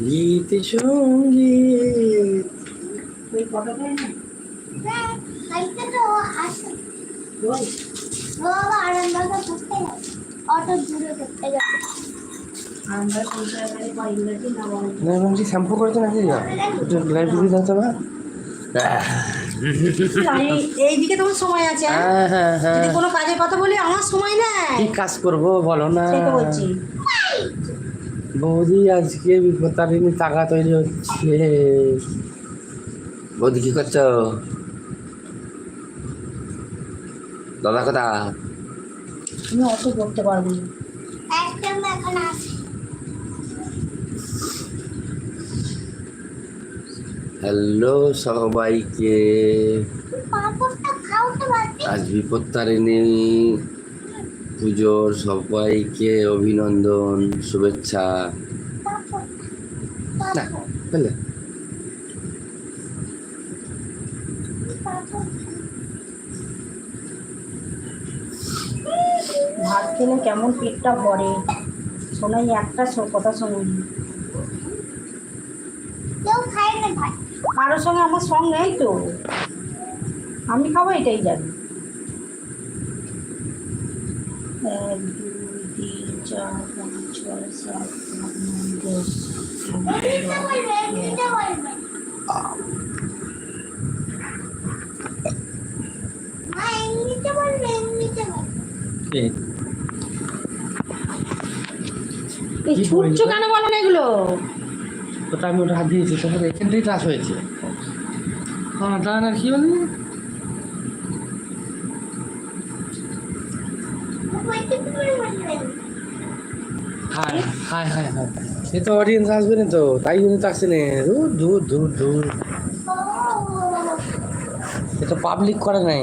গীত সংগীত ওই কথাটাই না হ্যাঁ কালকে তো আসে। ও আবার আরামবাগে ঘুরতে গেছে। অটো দূরে ঘুরতে গেছে। আমরা কলকাতা গাড়ি বা ইংরেজি না বলে না বলছি শ্যাম্পু করেছে নাকি লাইট দাও না? এই- এইদিকে তোমার সময় আছে হ্যাঁ? হ্যাঁ হ্যাঁ যদি কোনো কাজের কথা বলি আমার সময় নাই। কি কাজ করব বলো না? বলছি। বৌদি আজকে বিপত্তারিণী টাকা তৈরি হচ্ছে। বৌদি কি করছ? দাদা কথা তুমি অত করতে পারব না। একদম এখন আসে। হ্যালো সবাইকে। আজ বিপত্তারিণী পুজোর সবাইকে অভিনন্দন শুভেচ্ছা। ভাত খেলে কেমন পেটটা ভরে। শোনাই একটা কথা শোনাই। কেউ খায় না ভাই কারোর সঙ্গে আমার সঙ্গ নেই তো আমি খাব এটাই জানি এক দুই তিন চার পাঁচ ছয় সাত আট নয় দশ ছুটছো কেন বলো না এগুলো ওটা আমি ওটা হাত দিয়েছি তারপরে এখান থেকেই ক্লাস হয়েছে। হ্যাঁ তা না কি সে তো অডিয়েন্স আসবে না তো তাই জন্য তো আসছে না। দূর দূর দূর দূর। ও। সে তো পাবলিক করে নাই।